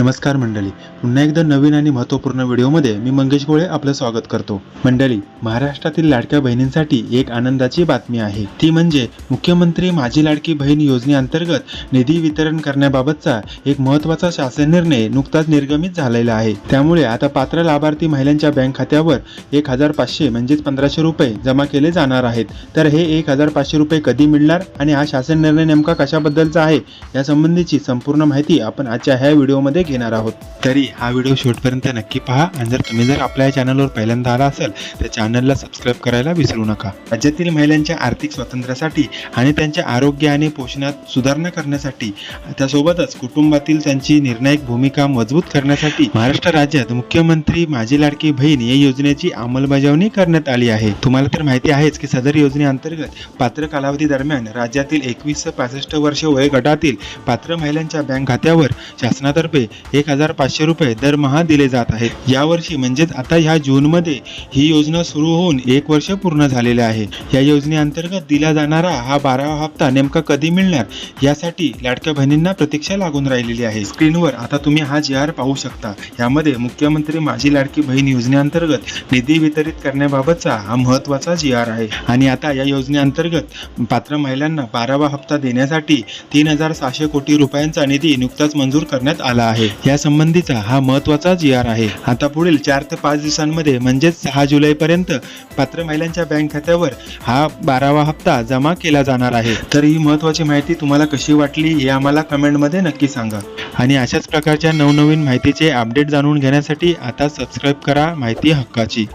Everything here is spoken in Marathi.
नमस्कार मंडळी. पुन्हा एकदा नवीन आणि महत्त्वपूर्ण व्हिडिओमध्ये मी मंगेश गोळे आपलं स्वागत करतो. मंडळी महाराष्ट्रातील लाडक्या बहिणींसाठी एक आनंदाची बातमी आहे. ती म्हणजे मुख्यमंत्री माझी लाडकी बहीण योजनेअंतर्गत निधी वितरण करण्याबाबतचा एक महत्त्वाचा शासन निर्णय नुकताच निर्गमित झालेला आहे. त्यामुळे आता पात्र लाभार्थी महिलांच्या बँक खात्यावर एक हजार पाचशे म्हणजेच पंधराशे रुपये जमा केले जाणार आहेत. तर हे एक हजार पाचशे रुपये कधी मिळणार आणि हा शासन निर्णय नेमका कशाबद्दलचा आहे यासंबंधीची संपूर्ण माहिती आपण आजच्या ह्या व्हिडिओमध्ये घेणार आहोत. तरी हा व्हिडिओ शेवटपर्यंत नक्की पहा. आणि जर तुम्ही जर आपल्या या चॅनलवर पहिल्यांदा आला असेल तर चॅनलला सबस्क्राईब करायला विसरू नका. राज्यातील महिलांच्या आर्थिक स्वातंत्र्यासाठी आणि त्यांच्या आरोग्य आणि पोषणात सुधारणा करण्यासाठी त्यासोबतच कुटुंबातील त्यांची निर्णायक भूमिका मजबूत करण्यासाठी महाराष्ट्र राज्यात मुख्यमंत्री माझी लाडकी बहीण या योजनेची अंमलबजावणी करण्यात आली आहे. तुम्हाला तर माहिती आहेच की सदर योजनेअंतर्गत पात्र कालावधी दरम्यान राज्यातील एकवीस ते पासष्ट वर्ष वयोगटातील पात्र महिलांच्या बँक खात्यावर शासनातर्फे एक हजार पाचशे रुपये दरमहा दिले जात आहेत. यावर्षी म्हणजेच आता ह्या जूनमध्ये ही योजना सुरू होऊन एक वर्ष पूर्ण झालेले आहे. या योजनेअंतर्गत दिला जाणारा हा बारावा हप्ता नेमका कधी मिळणार यासाठी लाडक्या बहिणींना प्रतीक्षा लागून राहिलेली आहे. स्क्रीनवर आता तुम्ही हा जी आर पाहू शकता. यामध्ये मुख्यमंत्री माझी लाडकी बहीण योजनेअंतर्गत निधी वितरित करण्याबाबतचा हा महत्त्वाचा जी आर आहे. आणि आता या योजनेअंतर्गत पात्र महिलांना बारावा हप्ता देण्यासाठी तीन हजार सहाशे कोटी रुपयांचा निधी नुकताच मंजूर करण्यात आला आहे. या संबंधीचा हा महत्त्वाचा जी आर आहे. आता पुढील चार ते पाच दिवसांमध्ये म्हणजेच सहा जुलै पर्यंत पात्र महिलांच्या बँक खात्यावर हा बारावा हप्ता जमा केला जाणार आहे. तर ही महत्वाची माहिती तुम्हाला कशी वाटली हे आम्हाला कमेंटमध्ये नक्की सांगा. आणि अशाच प्रकारच्या नवनवीन माहितीचे अपडेट जाणून घेण्यासाठी आता सबस्क्राईब करा माहिती हक्काची.